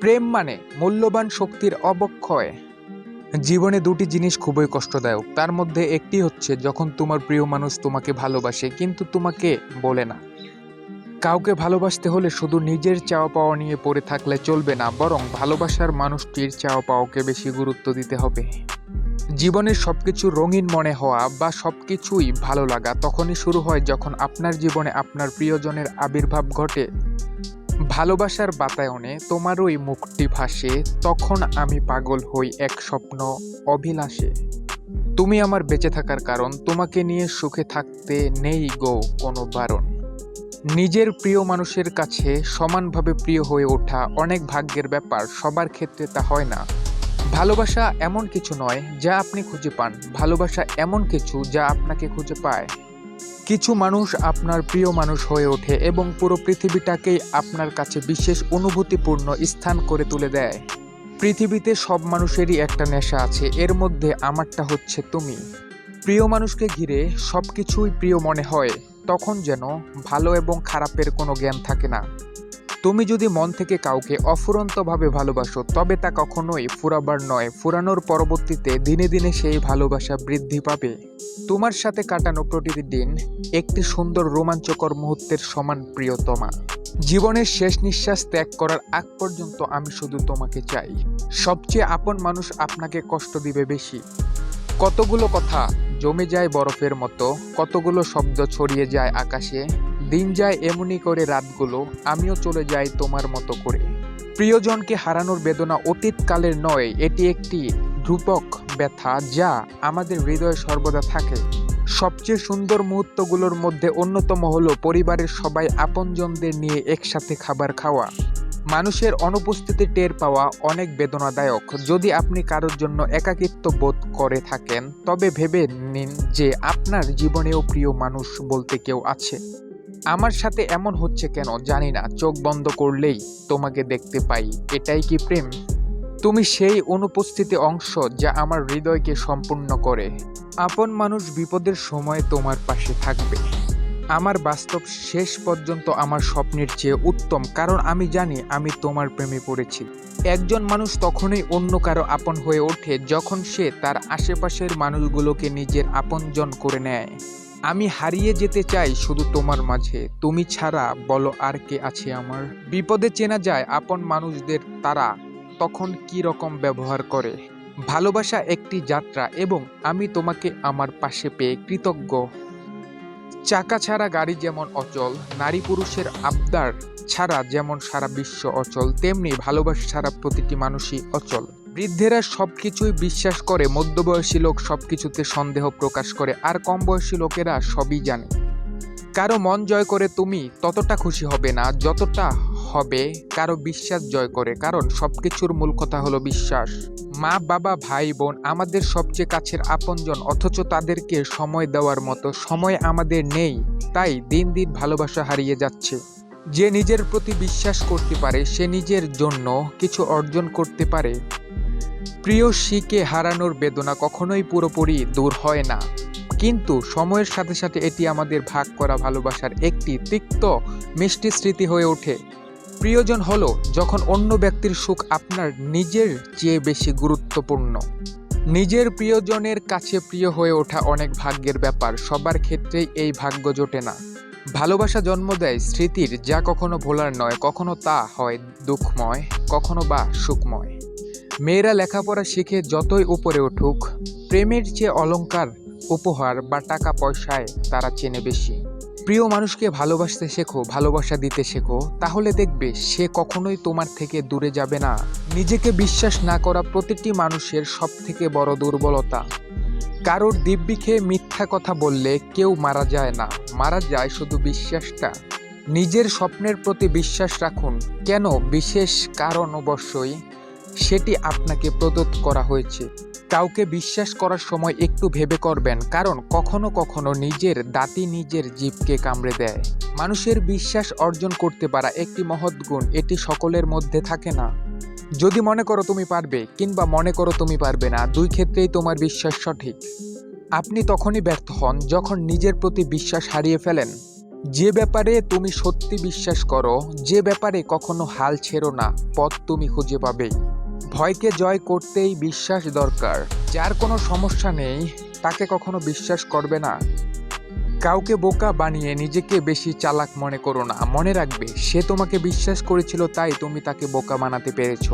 প্রেম মানে মূল্যবান শক্তির অবক্ষয়। জীবনে দুটি জিনিস খুবই কষ্টদায়ক। তার মধ্যে একটি হচ্ছে যখন তোমার প্রিয় মানুষ তোমাকে ভালোবাসে কিন্তু তোমাকে বলে না। কাউকে ভালোবাসতে হলে শুধু নিজের চাওয়া পাওয়া নিয়ে পড়ে থাকলে চলবে না, বরং ভালোবাসার মানুষটির চাওয়া পাওয়াকে বেশি গুরুত্ব দিতে হবে। জীবনের সব কিছু রঙিন মনে হওয়া বা সবকিছুই ভালো লাগা তখনই শুরু হয় যখন আপনার জীবনে আপনার প্রিয়জনের আবির্ভাব ঘটে। ভালোবাসার বাতায়নে তোমারই মুখটি ভাসে, তখন আমি পাগল হই এক স্বপ্ন অভিলাষে। তুমি আমার বেঁচে থাকার কারণ, তোমাকে নিয়ে সুখে থাকতে নেই গো কোনো বারণ। নিজের প্রিয় মানুষের কাছে সমানভাবে প্রিয় হয়ে ওঠা অনেক ভাগ্যের ব্যাপার, সবার ক্ষেত্রে তা হয় না। ভালোবাসা এমন কিছু নয় যা আপনি খুঁজে পান, ভালোবাসা এমন কিছু যা আপনাকে খুঁজে পায়। কিছু মানুষ আপনার প্রিয় মানুষ হয়ে ওঠে এবং পুরো পৃথিবীটাকেই আপনার কাছে বিশেষ অনুভূতিপূর্ণ স্থান করে তুলে দেয়। পৃথিবীতে সব মানুষেরই একটা নেশা আছে, এর মধ্যে আমারটা হচ্ছে তুমি। প্রিয় মানুষকে ঘিরে সব কিছুই প্রিয় মনে হয়, তখন যেন ভালো এবং খারাপের কোনো জ্ঞান থাকে না। তুমি যদি মন থেকে কাউকে অফুরন্তভাবে ভালোবাসো, তবে তা কখনোই ফুরাবার নয়। ফুরানোর পরবর্তীতে দিনে দিনে সেই ভালোবাসা বৃদ্ধি পাবে। তোমার সাথে কাটানো প্রতিটি দিন একটি সুন্দর রোমাঞ্চকর মুহূর্তের সমান প্রিয়তমা। জীবনের শেষ নিঃশ্বাস ত্যাগ করার আগ পর্যন্ত আমি শুধু তোমাকে চাই। সবচেয়ে আপন মানুষ আপনাকে কষ্ট দিবে বেশি। কতগুলো কথা জমে যায় বরফের মতো, কতগুলো শব্দ ছড়িয়ে যায় আকাশে দিন যায় এমনই করে রাতগুলো, আমিও চলে যাই তোমার মতো করে। প্রিয়জনকে হারানোর বেদনা অতীতকালের নয়, এটি একটি ধ্রুপক ব্যথা যা আমাদের হৃদয়ে সর্বদা থাকে। সবচেয়ে সুন্দর মুহূর্তগুলোর মধ্যে অন্যতম হলো পরিবারের সবাই আপনজনদের নিয়ে একসাথে খাবার খাওয়া। মানুষের অনুপস্থিতি টের পাওয়া অনেক বেদনাদায়ক। যদি আপনি কারোর জন্য একাকিত্ব বোধ করে থাকেন, তবে ভেবে নিন যে আপনার জীবনেও প্রিয় মানুষ বলতে কেউ আছে। আমার সাথে এমন হচ্ছে কেন জানি না, চোখ বন্ধ করলেই তোমাকে দেখতে পাই। এটাই কি প্রেম? তুমি সেই অনুপস্থিতি অংশ যা আমার হৃদয়কে সম্পূর্ণ করে। আপন মানুষ বিপদের সময় তোমার পাশে থাকবে। আমার বাস্তব শেষ পর্যন্ত আমার স্বপ্নের চেয়ে উত্তম, কারণ আমি জানি আমি তোমার প্রেমে পড়েছি। একজন মানুষ তখনই অন্য কারও আপন হয়ে ওঠে যখন সে তার আশেপাশের মানুষগুলোকে নিজের আপনজন করে নেয়। আমি হারিয়ে যেতে চাই শুধু তোমার মাঝে। তুমি ছাড়া বলো আর কে আছে আমার। বিপদে চেনা যায় আপন মানুষদের তারা তখন কি রকম ব্যবহার করে। ভালোবাসা একটি যাত্রা এবং আমি তোমাকে আমার পাশে পেয়ে কৃতজ্ঞ। চাকা ছাড়া গাড়ি যেমন অচল, নারী পুরুষের আবদার ছাড়া যেমন সারা বিশ্ব অচল, তেমনি ভালোবাসা ছাড়া প্রতিটি মানুষই অচল। বৃদ্ধেরা সবকিছুই বিশ্বাস করে, মধ্যবয়সী লোক সবকিছুতে সন্দেহ প্রকাশ করে, আর কম বয়সী লোকেরা সবই জানে। কারও মন জয় করে তুমি, ততটা খুশি হবে না। যতটা হবে, কারও বিশ্বাস জয় করে। কারণ সবকিছুর মূল কথা হলো বিশ্বাস। মা, বাবা, ভাই, বোন, আমাদের সবচেয়ে কাছের আপনজন, অথচ তাদেরকে সময় দেওয়ার মতো সময় আমাদের নেই। তাই দিন দিন ভালোবাসা হারিয়ে যাচ্ছে। যে নিজের প্রতি বিশ্বাস করতে পারে, সে নিজের জন্য কিছু অর্জন করতে পারে। প্রিয় শিকে হারানোর বেদনা কখনোই পুরোপুরি দূর হয় না। কিন্তু সময়ের সাথে সাথে এটি আমাদের ভাগ করা ভালোবাসার একটি তিক্ত, মিষ্টি স্মৃতি হয়ে ওঠে। প্রিয়জন হলো যখন অন্য ব্যক্তির সুখ আপনার নিজের চেয়ে বেশি গুরুত্বপূর্ণ। নিজের প্রিয়জনের কাছে প্রিয় হয়ে ওঠা অনেক ভাগ্যের ব্যাপার, সবার ক্ষেত্রেই এই ভাগ্য জোটে না। ভালোবাসা জন্ম দেয় স্মৃতির, যা কখনো ভোলার নয়, কখনো তা হয় দুঃখময়, কখনো বা সুখময়। মেয়েরা লেখাপড়া শিখে যতই উপরে উঠুক, প্রেমের চেয়ে অলংকার, উপহার বা টাকা পয়সায় তারা চেনে বেশি। প্রিয় মানুষকে ভালোবাসতে শেখো, ভালোবাসা দিতে শেখো, তাহলে দেখবে সে কখনোই তোমার থেকে দূরে যাবে না। নিজেকে বিশ্বাস না করা প্রতিটি মানুষের সব থেকে বড় দুর্বলতা। কারোর দিব্যি খেয়ে মিথ্যা কথা বললে কেউ মারা যায় না, মারা যায় শুধু বিশ্বাসটা। নিজের স্বপ্নের প্রতি বিশ্বাস রাখুন, কেন? বিশেষ কারণ অবশ্যই সেটি আপনাকে প্রদত্ত করা হয়েছে। কাউকে বিশ্বাস করার সময় একটু ভেবে করবেন, কারণ কখনো কখনো নিজের দাঁতি নিজের জীবকে কামড়ে দেয়। মানুষের বিশ্বাস অর্জন করতে পারা একটি মহৎ গুণ, এটি সকলের মধ্যে থাকে না। যদি মনে করো তুমি পারবে, কিংবা মনে করো তুমি পারবে না, দুই ক্ষেত্রেই তোমার বিশ্বাস সঠিক। আপনি তখনই ব্যর্থ হন যখন নিজের প্রতি বিশ্বাস হারিয়ে ফেলেন। যে ব্যাপারে তুমি সত্যি বিশ্বাস করো, যে ব্যাপারে কখনো হাল ছেড়ো না, পথ তুমি খুঁজে পাবেই ভয়কে জয় করতেই বিশ্বাস দরকার। যার কোনো সমস্যা নেই, তাকে কখনো বিশ্বাস করবে না। কাউকে বোকা বানিয়ে নিজেকে বেশি চালাক মনে করো না, মনে রাখবে, সে তোমাকে বিশ্বাস করেছিল, তাই তুমি তাকে বোকা বানাতে পেরেছ।